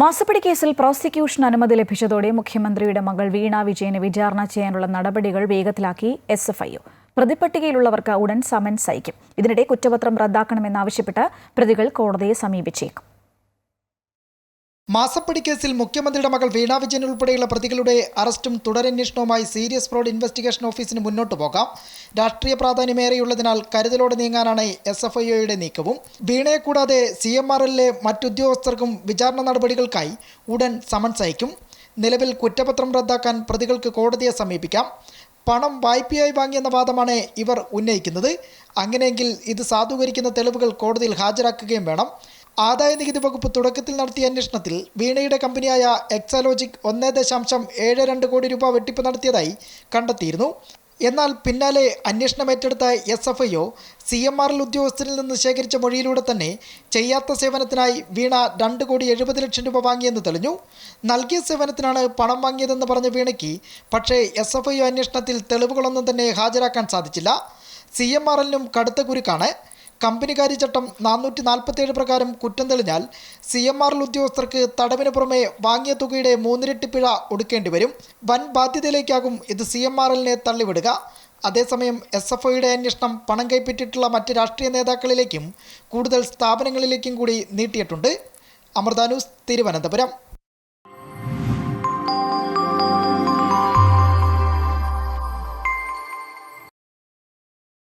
മാസപ്പടി കേസിൽ പ്രോസിക്യൂഷൻ അനുമതി ലഭിച്ചതോടെ മുഖ്യമന്ത്രിയുടെ മകൾ വീണ വിജയനെ വിചാരണ ചെയ്യാനുള്ള നടപടികൾ വേഗത്തിലാക്കി എസ് എഫ് ഐ പ്രതിപട്ടികയിലുള്ളവർക്ക് ഉടൻ സമൻസ് അയക്കും. ഇതിനിടെ കുറ്റപത്രം റദ്ദാക്കണമെന്നാവശ്യപ്പെട്ട് പ്രതികൾ കോടതിയെ സമീപിച്ചേക്കും. മാസപ്പടി കേസിൽ മുഖ്യമന്ത്രിയുടെ മകൾ വീണ വിജയൻ ഉൾപ്പെടെയുള്ള പ്രതികളുടെ അറസ്റ്റും തുടരന്വേഷണവുമായി സീരിയസ് ഫ്രോഡ് ഇൻവെസ്റ്റിഗേഷൻ ഓഫീസിന് മുന്നോട്ട് പോകാം. രാഷ്ട്രീയ പ്രാധാന്യമേറെയുള്ളതിനാൽ കരുതലോടെ നീങ്ങാനാണ് എസ് എഫ് ഐയുടെ നീക്കവും. വീണയെ കൂടാതെ സി എം ആർ എല്ലിലെ മറ്റുദ്യോഗസ്ഥർക്കും വിചാരണ നടപടികൾക്കായി ഉടൻ സമൻസ് അയക്കും. നിലവിൽ കുറ്റപത്രം റദ്ദാക്കാൻ പ്രതികൾക്ക് കോടതിയെ സമീപിക്കാം. പണം വായ്പയായി വാങ്ങിയെന്ന വാദമാണ് ഇവർ ഉന്നയിക്കുന്നത്. അങ്ങനെയെങ്കിൽ ഇത് സാധൂകരിക്കുന്ന തെളിവുകൾ കോടതിയിൽ ഹാജരാക്കുകയും വേണം. ആദായ നികുതി വകുപ്പ് തുടക്കത്തിൽ നടത്തിയ അന്വേഷണത്തിൽ വീണയുടെ കമ്പനിയായ എക്സാലോജിക് ഒന്ന് ദശാംശം ഏഴ് രണ്ട് കോടി രൂപ വെട്ടിപ്പ് നടത്തിയതായി കണ്ടെത്തിയിരുന്നു. എന്നാൽ പിന്നാലെ അന്വേഷണം ഏറ്റെടുത്ത S F I O C M R L ഉദ്യോഗസ്ഥരിൽ നിന്ന് ശേഖരിച്ച മൊഴിയിലൂടെ തന്നെ ചെയ്യാത്ത സേവനത്തിനായി വീണ രണ്ട് കോടി എഴുപത് ലക്ഷം രൂപ വാങ്ങിയെന്ന് തെളിഞ്ഞു. നൽകിയ സേവനത്തിനാണ് പണം വാങ്ങിയതെന്ന് പറഞ്ഞ വീണയ്ക്ക് പക്ഷേ എസ് എഫ് ഐ ഒ അന്വേഷണത്തിൽ തെളിവുകളൊന്നും തന്നെ ഹാജരാക്കാൻ സാധിച്ചില്ല. സി എം ആർ എല്ലിനും കടുത്ത കുരുക്കാണ്. കമ്പനികാര്യ ചട്ടം നാനൂറ്റി നാൽപ്പത്തിയേഴ് പ്രകാരം കുറ്റം തെളിഞ്ഞാൽ സി എം ആർ ഉദ്യോഗസ്ഥർക്ക് തടവിന് പുറമെ വാങ്ങിയ തുകയുടെ മൂന്നിരട്ടി പിഴ ഒടുക്കേണ്ടി വരും. വൻ ബാധ്യതയിലേക്കാകും ഇത് സി എം ആർ എല്ലിനെ തള്ളിവിടുക. അതേസമയം എസ് എഫ് ഐയുടെ അന്വേഷണം പണം കൈപ്പറ്റിയിട്ടുള്ള മറ്റ് രാഷ്ട്രീയ നേതാക്കളിലേക്കും കൂടുതൽ സ്ഥാപനങ്ങളിലേക്കും കൂടി നീട്ടിയിട്ടുണ്ട്. അമൃത തിരുവനന്തപുരം.